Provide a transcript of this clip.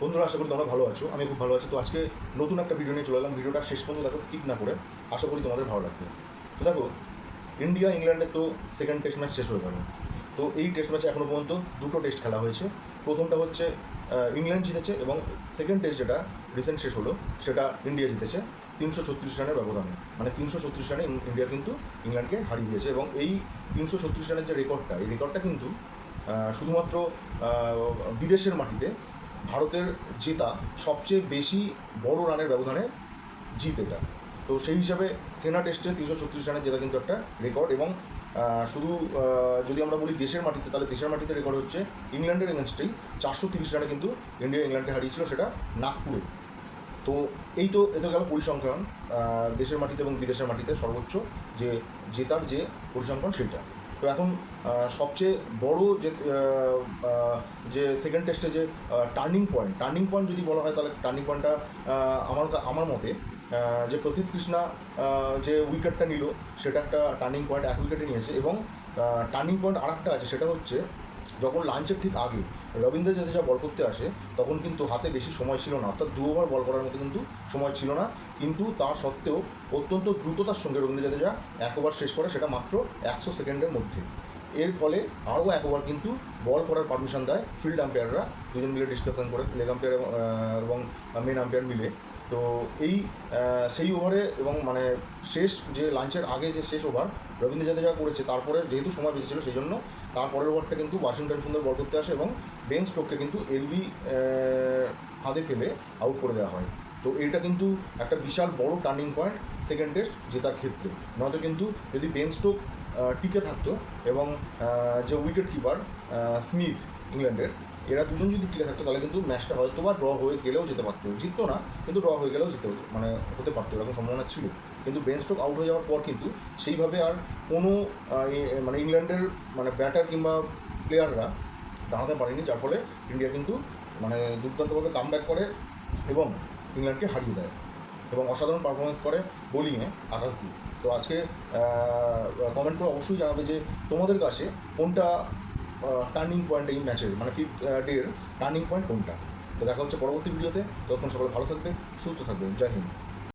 বন্ধুরা, আশা করি তোমরা ভালো আছো। আমি খুব ভালো আছি। তো আজকে নতুন একটা ভিডিও নিয়ে চলে এলাম। ভিডিওটা শেষ পর্যন্ত দেখো স্কিপ না করে। আশা করি তোমাদের ভালো লাগবে। তো দেখো ইন্ডিয়া ইংল্যান্ডের তো সেকেন্ড টেস্ট ম্যাচ শেষ হয়ে গেল। তো এই টেস্ট ম্যাচে এখনও পর্যন্ত দুটো টেস্ট খেলা হয়েছে। প্রথমটা হচ্ছে ইংল্যান্ড জিতেছে এবং সেকেন্ড টেস্ট যেটা রিসেন্ট শেষ হলো, সেটা ইন্ডিয়া জিতেছে। তিনশো ছত্রিশ রানের ব্যবধানে। মানে তিনশো ছত্রিশ রানে ইন্ডিয়া কিন্তু ইংল্যান্ডকে হারিয়ে দিয়েছে এবং এই তিনশো ছত্রিশ রানের যে রেকর্ডটা এই রেকর্ডটা কিন্তু শুধুমাত্র বিদেশের মাটিতে ভারতের জেতা সবচেয়ে বেশি বড় রানের ব্যবধানে জিত এটা। তো সেই হিসাবে সেনা টেস্টে তিনশো ছত্রিশ রানের জেতা কিন্তু একটা রেকর্ড এবং শুধু যদি আমরা বলি দেশের মাটিতে, তাহলে দেশের মাটিতে রেকর্ড হচ্ছে ইংল্যান্ডের এগেনস্টেই। চারশো তিরিশ রানে কিন্তু ইন্ডিয়া ইংল্যান্ডকে হারিয়েছিল সেটা নাগপুরে। তো এই তো এতে গেল পরিসংখ্যান দেশের মাটিতে এবং বিদেশের মাটিতে সর্বোচ্চ যে জেতার যে পরিসংখ্যান সেটা। তো এখন সবচেয়ে বড় যে যে সেকেন্ড টেস্টে যে টার্নিং পয়েন্ট টার্নিং পয়েন্ট যদি বলা হয় তাহলে টার্নিং পয়েন্টটা আমার আমার মতে যে প্রসিদ্ধ কৃষ্ণা যে উইকেটটা নিল, সেটা একটা টার্নিং পয়েন্ট এক উইকেটে নিয়েছে এবং টার্নিং পয়েন্ট আর একটা আছে, সেটা হচ্ছে যখন লাঞ্চের ঠিক আগে রবীন্দ্র জাদেজা বল করতে আসে, তখন কিন্তু হাতে বেশি সময় ছিল না। অর্থাৎ দু ওভার বল করার মতো কিন্তু সময় ছিল না। কিন্তু তার সত্ত্বেও অত্যন্ত দ্রুততার সঙ্গে রবীন্দ্র জাদেজা এক ওভার শেষ করে, সেটা মাত্র একশো সেকেন্ডের মধ্যে। এর ফলে আরও এক ওভার কিন্তু বল করার পারমিশন দেয় ফিল্ড আম্পায়াররা। দুজন মিলে ডিসকাশন করে লেগ আম্পায়ার এবং মেন আম্পায়ার মিলে। তো এই সেই ওভারে এবং মানে শেষ যে লাঞ্চের আগে যে শেষ ওভার রবীন্দ্র জাদেজা করেছে, তারপরে যেহেতু সময় বেঁচে ছিল সেই জন্য তারপরের ওভারটা কিন্তু ওয়াশিংটন সুন্দর বল করতে আসে এবং বেন স্টোককে কিন্তু এলবি ফাঁদে ফেলে আউট করে দেওয়া হয়। তো এইটা কিন্তু একটা বিশাল বড় টার্নিং পয়েন্ট সেকেন্ড টেস্ট জেতার ক্ষেত্রে। নয়তো কিন্তু যদি বেন স্টোক টিকে থাকতো এবং যে উইকেট কিপার স্মিথ ইংল্যান্ডের। এরা দুজন যদি টিকে থাকতো, তাহলে কিন্তু ম্যাচটা হয়তো বা ড্র হয়ে গেলেও যেতে পারতো। জিততো না, কিন্তু ড্র হয়ে গেলেও যেতে মানে হতে পারতো, এরকম সম্ভাবনা ছিল। কিন্তু বেন আউট হয়ে যাওয়ার পর কিন্তু সেইভাবে আর কোনো মানে ইংল্যান্ডের মানে ব্যাটার কিংবা প্লেয়াররা দাঁড়াতে পারেনি, যার ফলে ইন্ডিয়া কিন্তু মানে দুর্দান্তভাবে কাম ব্যাক করে এবং ইংল্যান্ডকে হারিয়ে দেয়। এবং অসাধারণ পারফরমেন্স করে বোলিংয়ে আকাশদীপ তো আজকে কমেন্ট করে অবশ্যই জানাবে যে তোমাদের কাছে কোনটা টার্নিং পয়েন্ট এই ম্যাচের মানে ফিফথ ডের টার্নিং পয়েন্ট কোনটা? তো দেখা হচ্ছে পরবর্তী ভিডিওতে ততক্ষণ সকলে ভালো থাকবে, সুস্থ থাকবে, জয় হিন্দ।